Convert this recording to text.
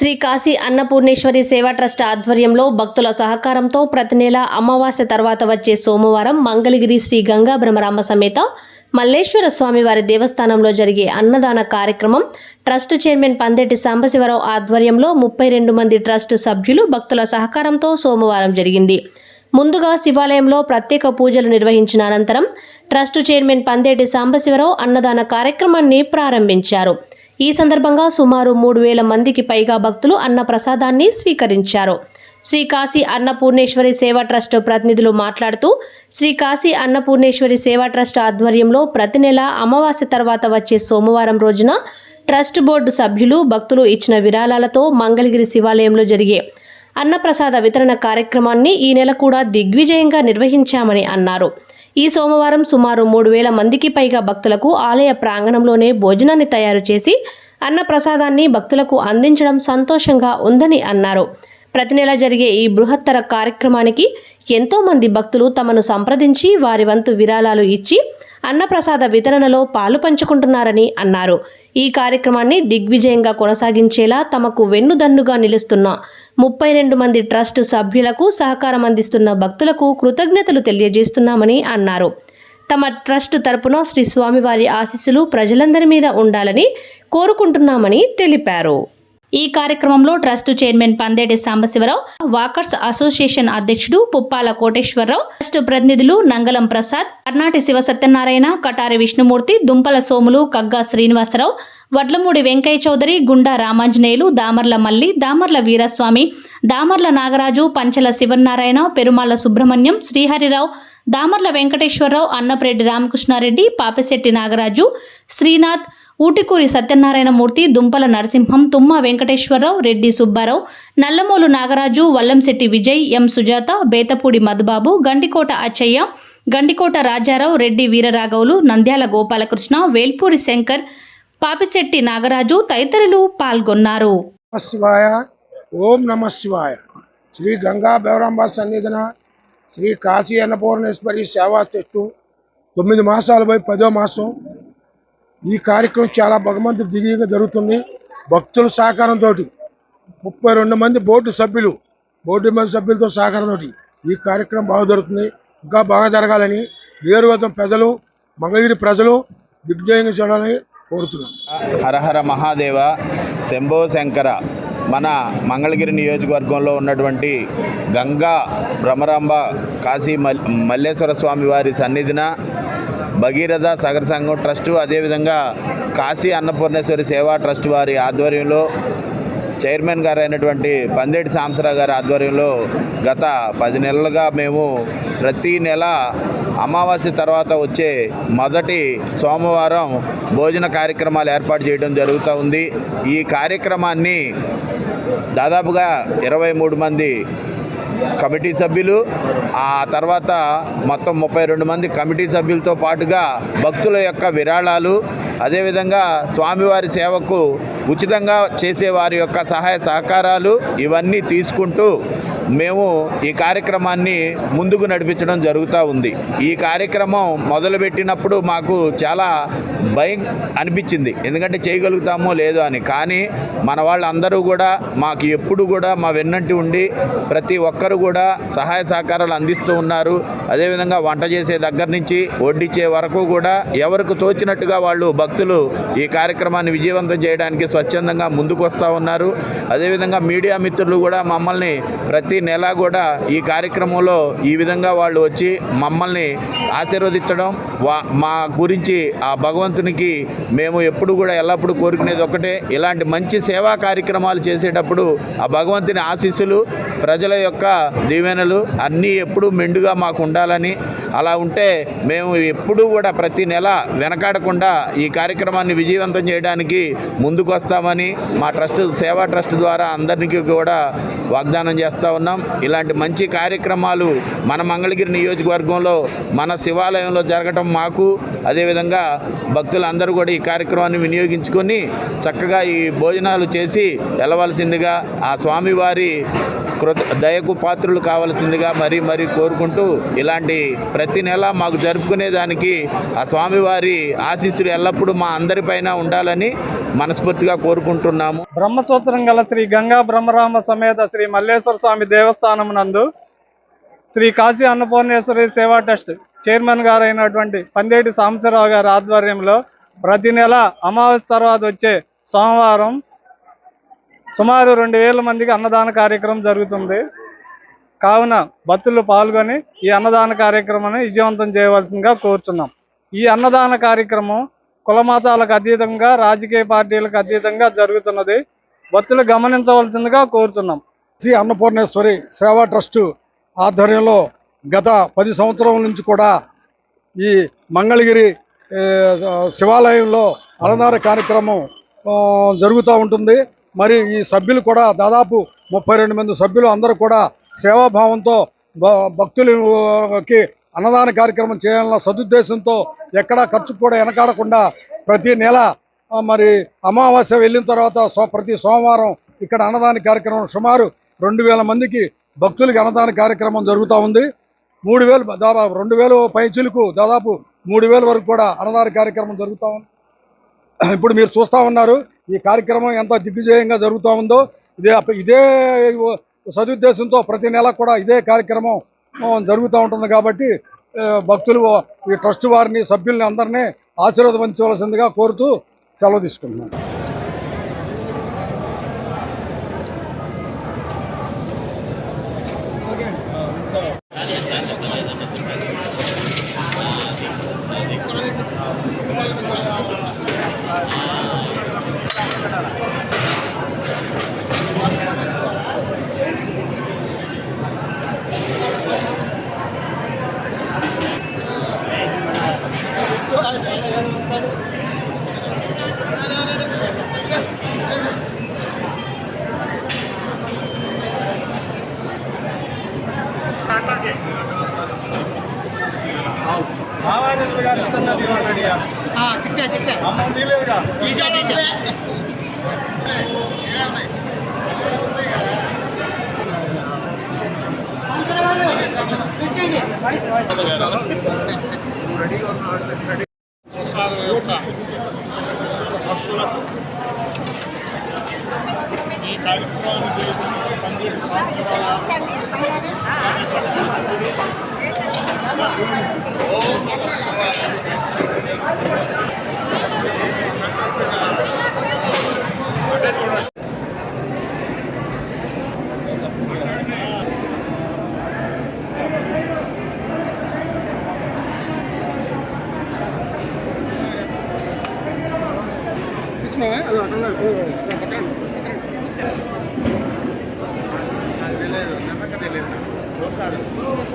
Shri Kashi Annapurneshwari Seva trust ఆధ్వర్యంలో భక్తుల సహకారంతో ప్రతి నెల అమావాస్య తర్వాత వచ్చే సోమవారం మంగళగిరి శ్రీ గంగా బ్రహ్మరామ సమేత మల్లేశ్వర స్వామివారి దేవస్థానంలో జరిగే అన్నదాన కార్యక్రమం ట్రస్ట్ చైర్మన్ పందెట్టి సాంబశివరావు ఆధ్వర్యంలో ముప్పై రెండు మంది ట్రస్ట్ సభ్యులు భక్తుల సహకారంతో సోమవారం జరిగింది. ముందుగా శివాలయంలో ప్రత్యేక పూజలు నిర్వహించిన అనంతరం ట్రస్ట్ చైర్మన్ పందేటి సాంబశివరావు అన్నదాన కార్యక్రమాన్ని ప్రారంభించారు. ఈ సందర్భంగా సుమారు మూడు వేల మందికి పైగా భక్తులు అన్న ప్రసాదాన్ని స్వీకరించారు. శ్రీ కాశీ అన్నపూర్ణేశ్వరి సేవా ట్రస్ట్ ప్రతినిధులు మాట్లాడుతూ శ్రీ కాశీ అన్నపూర్ణేశ్వరి సేవా ట్రస్ట్ ఆధ్వర్యంలో ప్రతి నెల అమావాస్య తర్వాత వచ్చే సోమవారం రోజున ట్రస్ట్ బోర్డు సభ్యులు భక్తులు ఇచ్చిన విరాళాలతో మంగళగిరి శివాలయంలో జరిగే అన్నప్రసాద వితరణ కార్యక్రమాన్ని ఈ నెల కూడా దిగ్విజయంగా నిర్వహించామని అన్నారు. ఈ సోమవారం సుమారు మూడు వేల మందికి పైగా భక్తులకు ఆలయ ప్రాంగణంలోనే భోజనాన్ని తయారు చేసి అన్నప్రసాదాన్ని భక్తులకు అందించడం సంతోషంగా ఉందని అన్నారు. ప్రతి నెల జరిగే ఈ బృహత్తర కార్యక్రమానికి ఎంతోమంది భక్తులు తమను సంప్రదించి వారి వంతు విరాళాలు ఇచ్చి అన్నప్రసాద వితరణలో పాలు పంచుకుంటున్నారని అన్నారు. ఈ కార్యక్రమాన్ని దిగ్విజయంగా కొనసాగించేలా తమకు వెన్నుదన్నుగా నిలుస్తున్న ముప్పై రెండు మంది ట్రస్ట్ సభ్యులకు సహకారం అందిస్తున్న భక్తులకు కృతజ్ఞతలు తెలియజేస్తున్నామని అన్నారు. తమ ట్రస్ట్ తరపున శ్రీ స్వామివారి ఆశీస్సులు ప్రజలందరి మీద ఉండాలని కోరుకుంటున్నామని తెలిపారు. ఈ కార్యక్రమంలో trust chairman Pandeti Sambasivarao walkers association అధ్యక్షుడు పుప్పాల కోటేశ్వరరావు ట్రస్ట్ ప్రతినిధులు నంగలం ప్రసాద్ కర్ణాటి శివ సత్యనారాయణ కటారి విష్ణుమూర్తి దుంపల సోములు కగ్గా శ్రీనివాసరావు వడ్లమూడి వెంకయ్య చౌదరి గుండా రామాంజనేయులు దామర్ల మల్లి దామర్ల వీరస్వామి దామర్ల నాగరాజు పంచల శివనారాయణ పెరుమాళ్ళ సుబ్రహ్మణ్యం శ్రీహరిరావు దామర్ల వెంకటేశ్వరరావు అన్నప్రెడ్డి రామకృష్ణారెడ్డి పాపిశెట్టి నాగరాజు శ్రీనాథ్ ఊటికూరి సత్యనారాయణమూర్తి దుంపల నరసింహం తుమ్మ వెంకటేశ్వరరావు రెడ్డి సుబ్బారావు నల్లమూలు నాగరాజు వల్లంశెట్టి విజయ్ ఎం సుజాత బేతపూడి మధుబాబు గండికోట అచ్చయ్య గండికోట రాజారావు రెడ్డి వీరరాఘవులు నంద్యాల గోపాలకృష్ణ వేల్పూరి శంకర్ పాపిశెట్టి నాగరాజు తదితరులు పాల్గొన్నారు. ఓం నమ శివాయ. శ్రీ గంగా బెవరాంబ సన్నిధిన శ్రీ కాశీ అన్నపూర్ణేశ్వరి సేవా చెట్టు తొమ్మిది మాసాలపై పదో మాసం. ఈ కార్యక్రమం చాలా భగవంతుడు దిగిగా జరుగుతుంది. భక్తుల సహకారంతో ముప్పై రెండు మంది బోర్డు సభ్యులు బోర్డు మంది సభ్యులతో సహకారంతో ఈ కార్యక్రమం బాగా జరుగుతుంది. ఇంకా బాగా జరగాలని వేరుగతం ప్రజలు మంగళగిరి ప్రజలు దిగ్విజయంగా చూడాలని కోరుతున్నాం. హరహర మహాదేవ శంభో శంకర. మన మంగళగిరి నియోజకవర్గంలో ఉన్నటువంటి గంగా భ్రమరాంబ కాశీ మల్ మల్లేశ్వర స్వామి వారి సన్నిధిన భగీరథ సగర సంఘం ట్రస్టు అదేవిధంగా కాశీ అన్నపూర్ణేశ్వరి సేవా ట్రస్ట్ వారి ఆధ్వర్యంలో చైర్మన్ గారు అయినటువంటి పందేటి సాంసరావు గారి ఆధ్వర్యంలో గత పది నెలలుగా మేము ప్రతి నెల అమావాస్య తర్వాత వచ్చే మొదటి సోమవారం భోజన కార్యక్రమాలు ఏర్పాటు చేయడం జరుగుతూ ఉంది. ఈ కార్యక్రమాన్ని దాదాపుగా ఇరవై మూడు మంది కమిటీ సభ్యులు ఆ తర్వాత మొత్తం ముప్పై రెండు మంది కమిటీ సభ్యులతో పాటుగా భక్తుల యొక్క విరాళాలు అదేవిధంగా స్వామివారి సేవకు ఉచితంగా చేసే వారి యొక్క సహాయ సహకారాలు ఇవన్నీ తీసుకుంటూ మేము ఈ కార్యక్రమాన్ని ముందుకు నడిపించడం జరుగుతూ ఉంది. ఈ కార్యక్రమం మొదలుపెట్టినప్పుడు మాకు చాలా భయం అనిపించింది. ఎందుకంటే చేయగలుగుతామో లేదో అని. కానీ మన వాళ్ళందరూ కూడా మాకు ఎప్పుడు కూడా మా వెన్నంటి ఉండి ప్రతి ఒక్కరు కూడా సహాయ సహకారాలు అందిస్తూ ఉన్నారు. అదేవిధంగా వంట చేసే దగ్గర నుంచి వడ్డిచ్చే వరకు కూడా ఎవరికి తోచినట్టుగా వాళ్ళు భక్తులు ఈ కార్యక్రమాన్ని విజయవంతం చేయడానికి స్వచ్ఛందంగా ముందుకు వస్తూ ఉన్నారు. అదేవిధంగా మీడియా మిత్రులు కూడా మమ్మల్ని ప్రతి ప్రతి నెల కూడా ఈ కార్యక్రమంలో ఈ విధంగా వాళ్ళు వచ్చి మమ్మల్ని ఆశీర్వదించడం వా మా గురించి ఆ భగవంతునికి మేము ఎప్పుడు కూడా ఎల్లప్పుడూ కోరుకునేది ఒకటే. ఇలాంటి మంచి సేవా కార్యక్రమాలు చేసేటప్పుడు ఆ భగవంతుని ఆశీస్సులు ప్రజల యొక్క దీవెనలు అన్నీ ఎప్పుడూ మెండుగా మాకు ఉండాలని అలా ఉంటే మేము ఎప్పుడూ కూడా ప్రతి నెల వెనకాడకుండా ఈ కార్యక్రమాన్ని విజయవంతం చేయడానికి ముందుకు వస్తామని మా ట్రస్ట్ సేవా ట్రస్ట్ ద్వారా అందరికీ కూడా వాగ్దానం చేస్తా ఉన్నాం. ఇలాంటి మంచి కార్యక్రమాలు మన మంగళగిరి నియోజకవర్గంలో మన శివాలయంలో జరగటం మాకు అదేవిధంగా భక్తులందరూ కూడా ఈ కార్యక్రమాన్ని వినియోగించుకొని చక్కగా ఈ భోజనాలు చేసి వెళ్ళవలసిందిగా ఆ స్వామివారి కృత దయకు పాత్రులు కావాల్సిందిగా మరీ మరీ కోరుకుంటూ ఇలాంటి ప్రతి నెల మాకు జరుపుకునే దానికి ఆ స్వామివారి ఆశీస్సులు ఎల్లప్పుడూ మా అందరిపైన ఉండాలని మనస్ఫూర్తిగా కోరుకుంటున్నాము. బ్రహ్మసూత్రం గల శ్రీ గంగా బ్రహ్మరామ సమేత శ్రీ మల్లేశ్వర స్వామి దేవస్థానం నందు శ్రీ కాశీ అన్నపూర్ణేశ్వరి సేవా ట్రస్ట్ చైర్మన్ గారైనటువంటి పందేటి సాంబశివరావు గారి ఆధ్వర్యంలో ప్రతి నెల అమావాస్య తర్వాత వచ్చే సోమవారం సుమారు రెండు వేల మందికి అన్నదాన కార్యక్రమం జరుగుతుంది. కావున భక్తులు పాల్గొని ఈ అన్నదాన కార్యక్రమాన్ని విజయవంతం చేయవలసిందిగా కోరుచున్నాం. ఈ అన్నదాన కార్యక్రమం కులమతాలకు అతీతంగా రాజకీయ పార్టీలకు అతీతంగా జరుగుతున్నది. భక్తులు గమనించవలసిందిగా కోరుతున్నాం శ్రీ అన్నపూర్ణేశ్వరి సేవా ట్రస్టు ఆధ్వర్యంలో గత పది సంవత్సరం నుంచి కూడా ఈ మంగళగిరి శివాలయంలో అన్నదాన కార్యక్రమం జరుగుతూ ఉంటుంది. మరి ఈ సభ్యులు కూడా దాదాపు ముప్పై మంది సభ్యులు అందరూ కూడా సేవాభావంతో భక్తులకి అన్నదాన కార్యక్రమం చేయాలన్న సదుద్దేశంతో ఎక్కడా ఖర్చు కూడా వెనకాడకుండా ప్రతి నెల మరి అమావాస్య వెళ్ళిన తర్వాత సో- ప్రతి సోమవారం ఇక్కడ అన్నదాన కార్యక్రమం సుమారు రెండు వేల మందికి భక్తులకి అన్నదాన కార్యక్రమం జరుగుతూ ఉంది. మూడు వేలు దాదాపు రెండు వేలు పైచులకు దాదాపు మూడు వేల వరకు కూడా అన్నదాన కార్యక్రమం జరుగుతూ ఉంది. ఇప్పుడు మీరు చూస్తూ ఉన్నారు ఈ కార్యక్రమం ఎంత దిగ్విజయంగా జరుగుతూ ఉందో. ఇదే ఇదే సదుద్దేశంతో ప్రతి నెల కూడా ఇదే కార్యక్రమం జరుగుతూ ఉంటుంది కాబట్టి భక్తులు ఈ ట్రస్ట్ వారిని సభ్యుల్ని అందరినీ ఆశీర్వదించవలసిందిగా కోరుతూ సెలవు తీసుకుంటున్నాను. यार इस तरह दीवार बैठ गया हाँ कितने कितने हम हम दिले का टीचर टीचर पीछे नहीं Bravo.